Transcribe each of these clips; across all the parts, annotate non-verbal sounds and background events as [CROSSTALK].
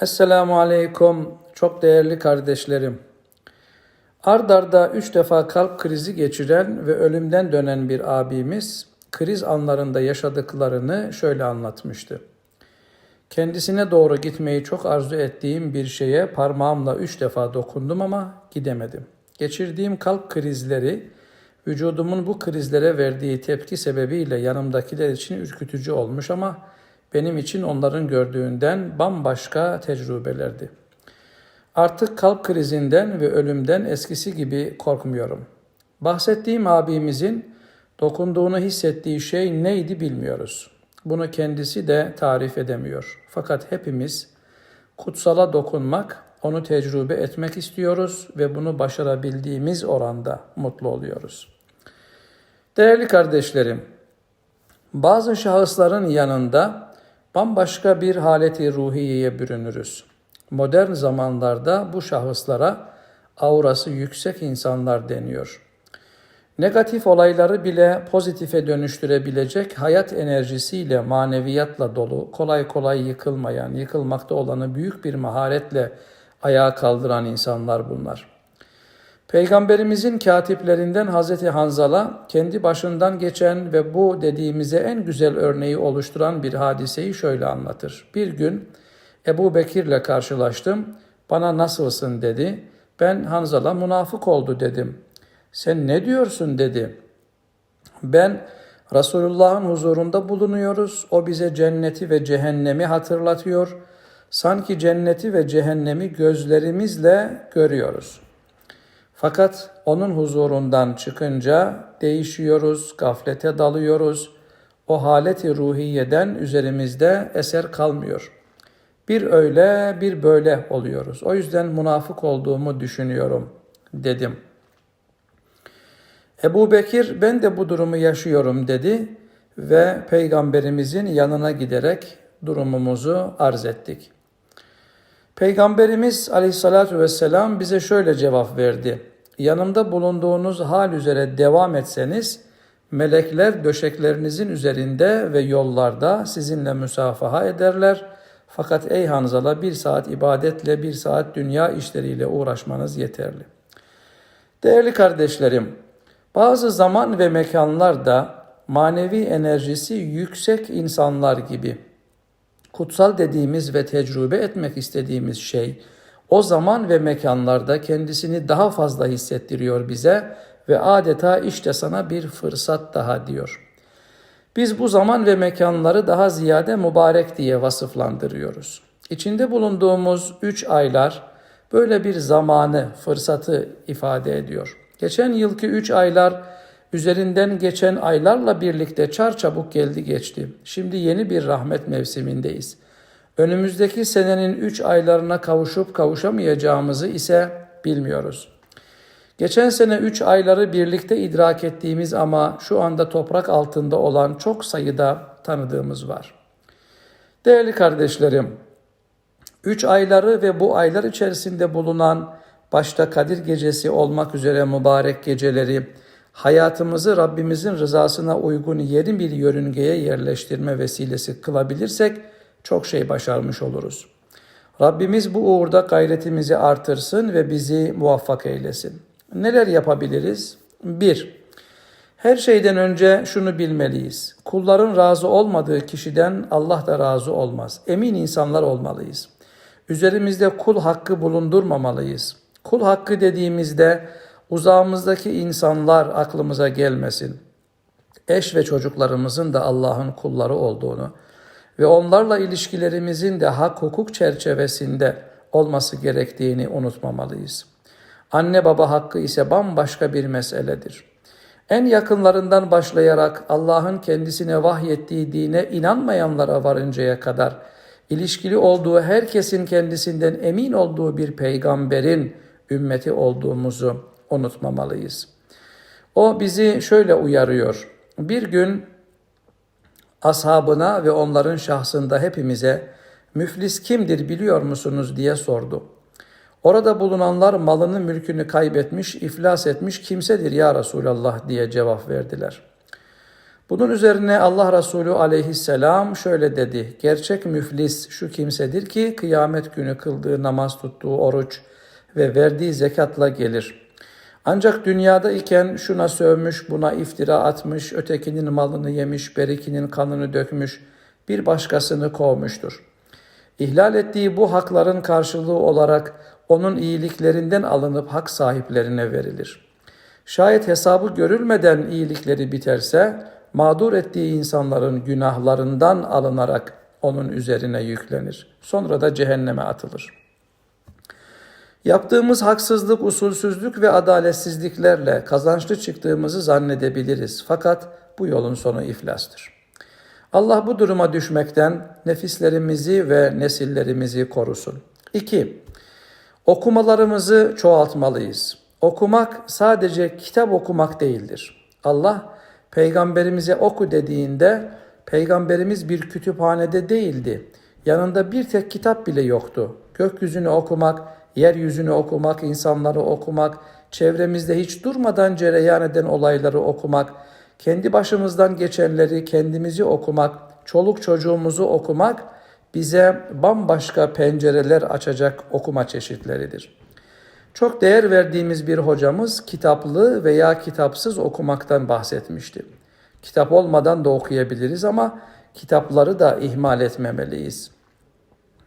Esselamu Aleyküm çok değerli kardeşlerim. Ard arda üç defa kalp krizi geçiren ve ölümden dönen bir abimiz kriz anlarında yaşadıklarını şöyle anlatmıştı. Kendisine doğru gitmeyi çok arzu ettiğim bir şeye parmağımla üç defa dokundum ama gidemedim. Geçirdiğim kalp krizleri vücudumun bu krizlere verdiği tepki sebebiyle yanımdakiler için ürkütücü olmuş ama benim için onların gördüğünden bambaşka tecrübelerdi. Artık kalp krizinden ve ölümden eskisi gibi korkmuyorum. Bahsettiğim abimizin dokunduğunu hissettiği şey neydi bilmiyoruz. Bunu kendisi de tarif edemiyor. Fakat hepimiz kutsala dokunmak, onu tecrübe etmek istiyoruz ve bunu başarabildiğimiz oranda mutlu oluyoruz. Değerli kardeşlerim, bazı şahısların yanında bambaşka bir haleti ruhiyeye bürünürüz. Modern zamanlarda bu şahıslara aurası yüksek insanlar deniyor. Negatif olayları bile pozitife dönüştürebilecek hayat enerjisiyle, maneviyatla dolu, kolay kolay yıkılmayan, yıkılmakta olanı büyük bir maharetle ayağa kaldıran insanlar bunlar. Peygamberimizin katiplerinden Hazreti Hanzala kendi başından geçen ve bu dediğimize en güzel örneği oluşturan bir hadiseyi şöyle anlatır. Bir gün Ebu Bekir'le karşılaştım. Bana nasılsın dedi. Ben Hanzala münafık oldu dedim. Sen ne diyorsun dedi. Ben Resulullah'ın huzurunda bulunuyoruz. O bize cenneti ve cehennemi hatırlatıyor. Sanki cenneti ve cehennemi gözlerimizle görüyoruz. Fakat onun huzurundan çıkınca değişiyoruz, gaflete dalıyoruz. O haleti ruhiyeden üzerimizde eser kalmıyor. Bir öyle bir böyle oluyoruz. O yüzden münafık olduğumu düşünüyorum dedim. Ebu Bekir ben de bu durumu yaşıyorum dedi ve peygamberimizin yanına giderek durumumuzu arz ettik. Peygamberimiz aleyhissalatü vesselam bize şöyle cevap verdi. Yanımda bulunduğunuz hal üzere devam etseniz melekler döşeklerinizin üzerinde ve yollarda sizinle müsafaha ederler. Fakat ey Hanzala bir saat ibadetle bir saat dünya işleriyle uğraşmanız yeterli. Değerli kardeşlerim, bazı zaman ve mekanlarda manevi enerjisi yüksek insanlar gibi kutsal dediğimiz ve tecrübe etmek istediğimiz şey o zaman ve mekanlarda kendisini daha fazla hissettiriyor bize ve adeta işte sana bir fırsat daha diyor. Biz bu zaman ve mekanları daha ziyade mübarek diye vasıflandırıyoruz. İçinde bulunduğumuz üç aylar böyle bir zamanı, fırsatı ifade ediyor. Geçen yılki üç aylar üzerinden geçen aylarla birlikte çarçabuk geldi geçti. Şimdi yeni bir rahmet mevsimindeyiz. Önümüzdeki senenin üç aylarına kavuşup kavuşamayacağımızı ise bilmiyoruz. Geçen sene üç ayları birlikte idrak ettiğimiz ama şu anda toprak altında olan çok sayıda tanıdığımız var. Değerli kardeşlerim, üç ayları ve bu aylar içerisinde bulunan başta Kadir Gecesi olmak üzere mübarek geceleri, hayatımızı Rabbimizin rızasına uygun yeni bir yörüngeye yerleştirme vesilesi kılabilirsek çok şey başarmış oluruz. Rabbimiz bu uğurda gayretimizi artırsın ve bizi muvaffak eylesin. Neler yapabiliriz? 1. Her şeyden önce şunu bilmeliyiz. Kulların razı olmadığı kişiden Allah da razı olmaz. Emin insanlar olmalıyız. Üzerimizde kul hakkı bulundurmamalıyız. Kul hakkı dediğimizde uzağımızdaki insanlar aklımıza gelmesin. Eş ve çocuklarımızın da Allah'ın kulları olduğunu ve onlarla ilişkilerimizin de hak hukuk çerçevesinde olması gerektiğini unutmamalıyız. Anne baba hakkı ise bambaşka bir meseledir. En yakınlarından başlayarak Allah'ın kendisine vahyettiği dine inanmayanlara varıncaya kadar ilişkili olduğu herkesin kendisinden emin olduğu bir peygamberin ümmeti olduğumuzu unutmamalıyız. O bizi şöyle uyarıyor. Bir gün ashabına ve onların şahsında hepimize müflis kimdir biliyor musunuz diye sordu. Orada bulunanlar malını mülkünü kaybetmiş, iflas etmiş kimsedir ya Resulallah diye cevap verdiler. Bunun üzerine Allah Resulü aleyhisselam şöyle dedi. Gerçek müflis şu kimsedir ki kıyamet günü kıldığı namaz tuttuğu oruç ve verdiği zekatla gelir. Ancak dünyada iken şuna sövmüş, buna iftira atmış, ötekinin malını yemiş, berikinin kanını dökmüş, bir başkasını kovmuştur. İhlal ettiği bu hakların karşılığı olarak onun iyiliklerinden alınıp hak sahiplerine verilir. Şayet hesabı görülmeden iyilikleri biterse, mağdur ettiği insanların günahlarından alınarak onun üzerine yüklenir. Sonra da cehenneme atılır. Yaptığımız haksızlık, usulsüzlük ve adaletsizliklerle kazançlı çıktığımızı zannedebiliriz. Fakat bu yolun sonu iflastır. Allah bu duruma düşmekten nefislerimizi ve nesillerimizi korusun. 2. Okumalarımızı çoğaltmalıyız. Okumak sadece kitap okumak değildir. Allah peygamberimize oku dediğinde peygamberimiz bir kütüphanede değildi. Yanında bir tek kitap bile yoktu. Gökyüzünü okumak, yeryüzünü okumak, insanları okumak, çevremizde hiç durmadan cereyan eden olayları okumak, kendi başımızdan geçenleri kendimizi okumak, çoluk çocuğumuzu okumak bize bambaşka pencereler açacak okuma çeşitleridir. Çok değer verdiğimiz bir hocamız kitaplı veya kitapsız okumaktan bahsetmişti. Kitap olmadan da okuyabiliriz ama kitapları da ihmal etmemeliyiz.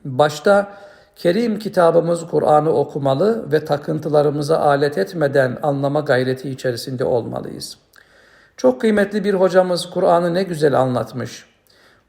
Başta Kerim kitabımız Kur'an'ı okumalı ve takıntılarımıza alet etmeden anlama gayreti içerisinde olmalıyız. Çok kıymetli bir hocamız Kur'an'ı ne güzel anlatmış.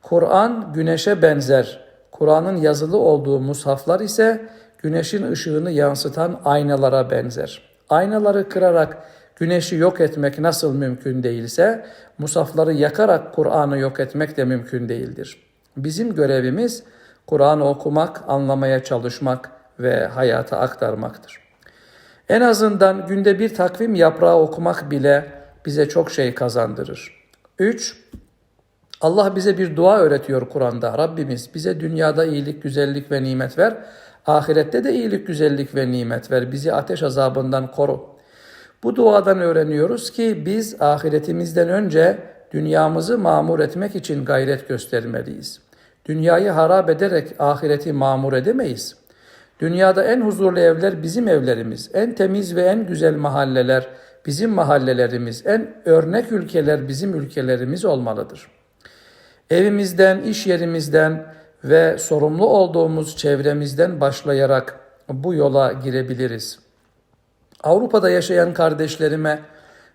Kur'an güneşe benzer. Kur'an'ın yazılı olduğu mushaflar ise güneşin ışığını yansıtan aynalara benzer. Aynaları kırarak güneşi yok etmek nasıl mümkün değilse, musafları yakarak Kur'an'ı yok etmek de mümkün değildir. Bizim görevimiz Kur'an'ı okumak, anlamaya çalışmak ve hayata aktarmaktır. En azından günde bir takvim yaprağı okumak bile bize çok şey kazandırır. 3. Allah bize bir dua öğretiyor Kur'an'da. Rabbimiz bize dünyada iyilik, güzellik ve nimet ver. Ahirette de iyilik, güzellik ve nimet ver. Bizi ateş azabından koru. Bu duadan öğreniyoruz ki biz ahiretimizden önce dünyamızı mamur etmek için gayret göstermeliyiz. Dünyayı harap ederek ahireti mamur edemeyiz. Dünyada en huzurlu evler bizim evlerimiz, en temiz ve en güzel mahalleler bizim mahallelerimiz, en örnek ülkeler bizim ülkelerimiz olmalıdır. Evimizden, iş yerimizden ve sorumlu olduğumuz çevremizden başlayarak bu yola girebiliriz. Avrupa'da yaşayan kardeşlerime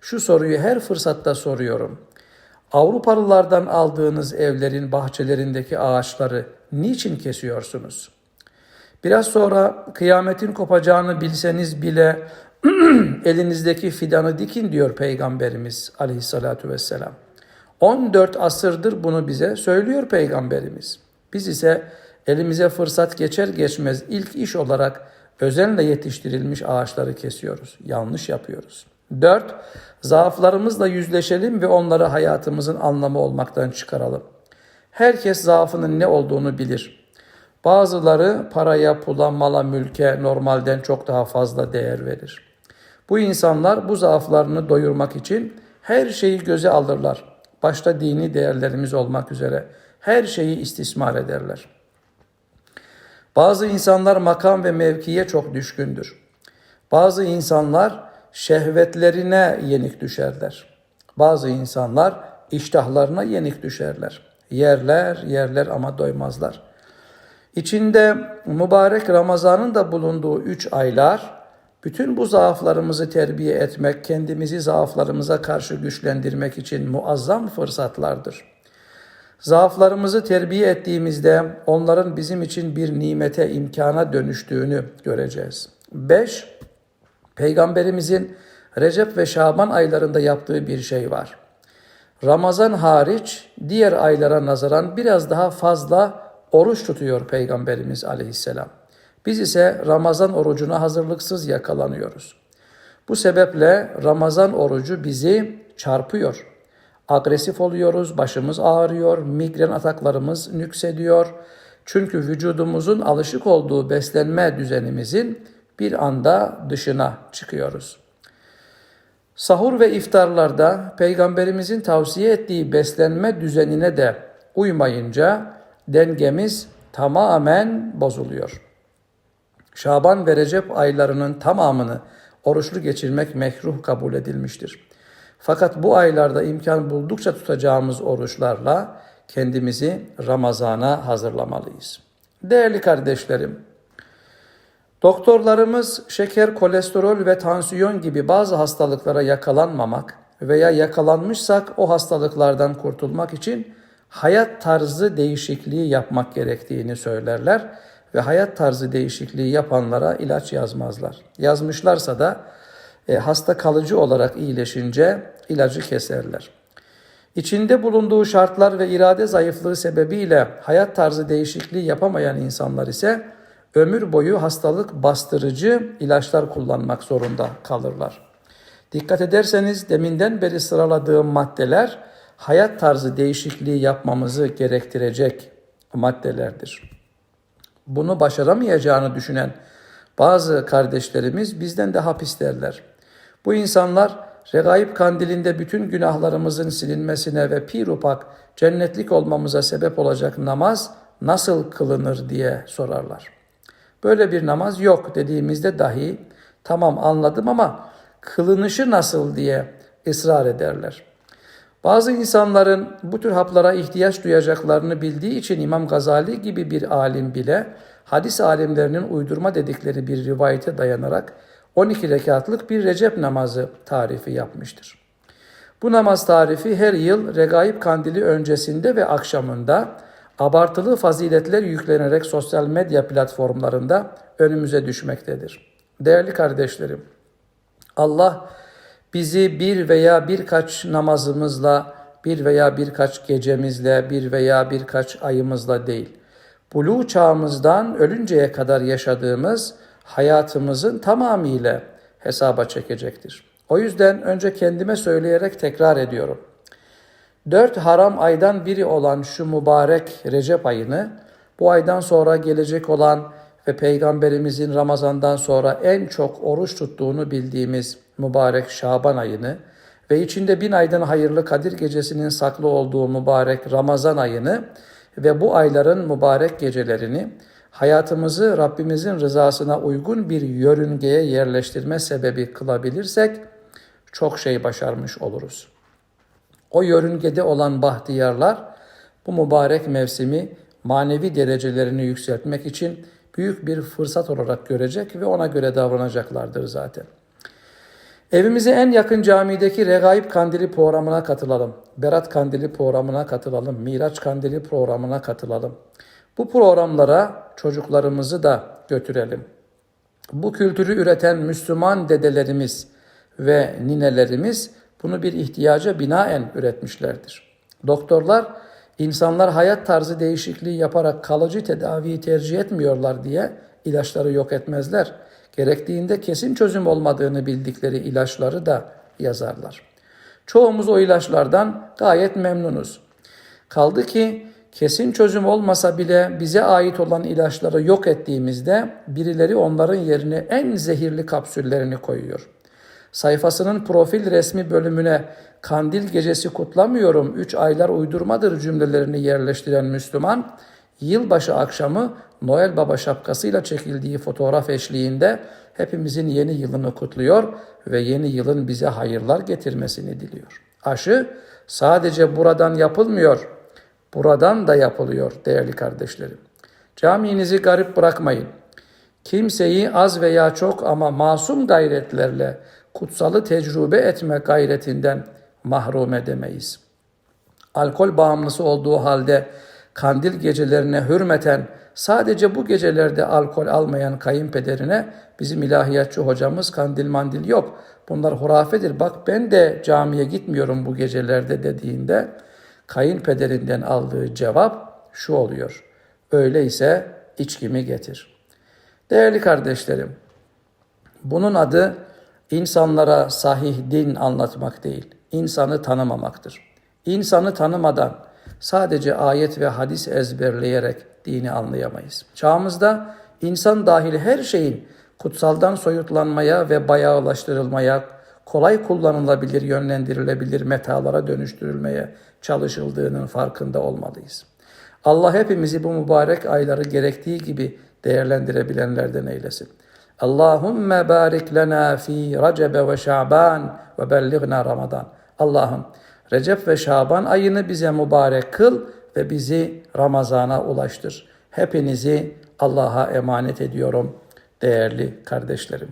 şu soruyu her fırsatta soruyorum. Avrupalılardan aldığınız evlerin bahçelerindeki ağaçları niçin kesiyorsunuz? Biraz sonra kıyametin kopacağını bilseniz bile [CLEARS THROAT] elinizdeki fidanı dikin diyor Peygamberimiz aleyhissalatu vesselam. 14 asırdır bunu bize söylüyor Peygamberimiz. Biz ise elimize fırsat geçer geçmez ilk iş olarak özenle yetiştirilmiş ağaçları kesiyoruz. Yanlış yapıyoruz. 4. Zaaflarımızla yüzleşelim ve onları hayatımızın anlamı olmaktan çıkaralım. Herkes zaafının ne olduğunu bilir. Bazıları paraya, pula, mala, mülke normalden çok daha fazla değer verir. Bu insanlar bu zaaflarını doyurmak için her şeyi göze alırlar. Başta dini değerlerimiz olmak üzere her şeyi istismar ederler. Bazı insanlar makam ve mevkiye çok düşkündür. Bazı insanlar şehvetlerine yenik düşerler. Bazı insanlar iştahlarına yenik düşerler. Yerler, yerler ama doymazlar. İçinde mübarek Ramazan'ın da bulunduğu üç aylar, bütün bu zaaflarımızı terbiye etmek, kendimizi zaaflarımıza karşı güçlendirmek için muazzam fırsatlardır. Zaaflarımızı terbiye ettiğimizde onların bizim için bir nimete, imkana dönüştüğünü göreceğiz. 5. Peygamberimizin Recep ve Şaban aylarında yaptığı bir şey var. Ramazan hariç diğer aylara nazaran biraz daha fazla oruç tutuyor Peygamberimiz aleyhisselam. Biz ise Ramazan orucuna hazırlıksız yakalanıyoruz. Bu sebeple Ramazan orucu bizi çarpıyor. Agresif oluyoruz, başımız ağrıyor, migren ataklarımız nüksediyor. Çünkü vücudumuzun alışık olduğu beslenme düzenimizin bir anda dışına çıkıyoruz. Sahur ve iftarlarda peygamberimizin tavsiye ettiği beslenme düzenine de uymayınca dengemiz tamamen bozuluyor. Şaban ve Recep aylarının tamamını oruçlu geçirmek mekruh kabul edilmiştir. Fakat bu aylarda imkan buldukça tutacağımız oruçlarla kendimizi Ramazan'a hazırlamalıyız. Değerli kardeşlerim, doktorlarımız şeker, kolesterol ve tansiyon gibi bazı hastalıklara yakalanmamak veya yakalanmışsak o hastalıklardan kurtulmak için hayat tarzı değişikliği yapmak gerektiğini söylerler ve hayat tarzı değişikliği yapanlara ilaç yazmazlar. Yazmışlarsa da e, hasta kalıcı olarak iyileşince ilacı keserler. İçinde bulunduğu şartlar ve irade zayıflığı sebebiyle hayat tarzı değişikliği yapamayan insanlar ise ömür boyu hastalık bastırıcı ilaçlar kullanmak zorunda kalırlar. Dikkat ederseniz deminden beri sıraladığım maddeler hayat tarzı değişikliği yapmamızı gerektirecek maddelerdir. Bunu başaramayacağını düşünen bazı kardeşlerimiz bizden de hapis derler. Bu insanlar regaib kandilinde bütün günahlarımızın silinmesine ve pirupak cennetlik olmamıza sebep olacak namaz nasıl kılınır diye sorarlar. Böyle bir namaz yok dediğimizde dahi tamam anladım ama kılınışı nasıl diye ısrar ederler. Bazı insanların bu tür haplara ihtiyaç duyacaklarını bildiği için İmam Gazali gibi bir alim bile hadis alimlerinin uydurma dedikleri bir rivayete dayanarak 12 rekatlık bir Recep namazı tarifi yapmıştır. Bu namaz tarifi her yıl Regaib Kandili öncesinde ve akşamında abartılı faziletler yüklenerek sosyal medya platformlarında önümüze düşmektedir. Değerli kardeşlerim, Allah bizi bir veya birkaç namazımızla, bir veya birkaç gecemizle, bir veya birkaç ayımızla değil, buluğ çağımızdan ölünceye kadar yaşadığımız hayatımızın tamamıyla hesaba çekecektir. O yüzden önce kendime söyleyerek tekrar ediyorum. Dört haram aydan biri olan şu mübarek Recep ayını, bu aydan sonra gelecek olan ve Peygamberimizin Ramazan'dan sonra en çok oruç tuttuğunu bildiğimiz mübarek Şaban ayını ve içinde bin aydan hayırlı Kadir gecesinin saklı olduğu mübarek Ramazan ayını ve bu ayların mübarek gecelerini hayatımızı Rabbimizin rızasına uygun bir yörüngeye yerleştirme sebebi kılabilirsek çok şey başarmış oluruz. O yörüngede olan bahtiyarlar bu mübarek mevsimi manevi derecelerini yükseltmek için büyük bir fırsat olarak görecek ve ona göre davranacaklardır zaten. Evimize en yakın camideki Regaib Kandili programına katılalım. Berat Kandili programına katılalım. Miraç Kandili programına katılalım. Bu programlara çocuklarımızı da götürelim. Bu kültürü üreten Müslüman dedelerimiz ve ninelerimiz bunu bir ihtiyaca binaen üretmişlerdir. Doktorlar insanlar hayat tarzı değişikliği yaparak kalıcı tedaviyi tercih etmiyorlar diye ilaçları yok etmezler. Gerektiğinde kesin çözüm olmadığını bildikleri ilaçları da yazarlar. Çoğumuz o ilaçlardan gayet memnunuz. Kaldı ki kesin çözüm olmasa bile bize ait olan ilaçları yok ettiğimizde birileri onların yerine en zehirli kapsüllerini koyuyor. Sayfasının profil resmi bölümüne kandil gecesi kutlamıyorum, üç aylar uydurmadır cümlelerini yerleştiren Müslüman, yılbaşı akşamı Noel Baba şapkasıyla çekildiği fotoğraf eşliğinde hepimizin yeni yılını kutluyor ve yeni yılın bize hayırlar getirmesini diliyor. Aşı sadece buradan yapılmıyor, buradan da yapılıyor değerli kardeşlerim. Caminizi garip bırakmayın. Kimseyi az veya çok ama masum gayretlerle kutsalı tecrübe etme gayretinden mahrum edemeyiz. Alkol bağımlısı olduğu halde kandil gecelerine hürmeten sadece bu gecelerde alkol almayan kayınpederine bizim ilahiyatçı hocamız kandil mandil yok. Bunlar hurafedir. Bak ben de camiye gitmiyorum bu gecelerde dediğinde kayınpederinden aldığı cevap şu oluyor. Öyleyse içkimi getir. Değerli kardeşlerim, bunun adı insanlara sahih din anlatmak değil, insanı tanımamaktır. İnsanı tanımadan sadece ayet ve hadis ezberleyerek dini anlayamayız. Çağımızda insan dahil her şeyin kutsaldan soyutlanmaya ve bayağılaştırılmaya, kolay kullanılabilir, yönlendirilebilir metalara dönüştürülmeye çalışıldığının farkında olmalıyız. Allah hepimizi bu mübarek ayları gerektiği gibi değerlendirebilenlerden eylesin. Allahümme barik lena fi Recebe ve Şaban ve bellighna Ramazan. Allah'ım Recep ve Şaban ayını bize mübarek kıl ve bizi Ramazan'a ulaştır. Hepinizi Allah'a emanet ediyorum değerli kardeşlerim.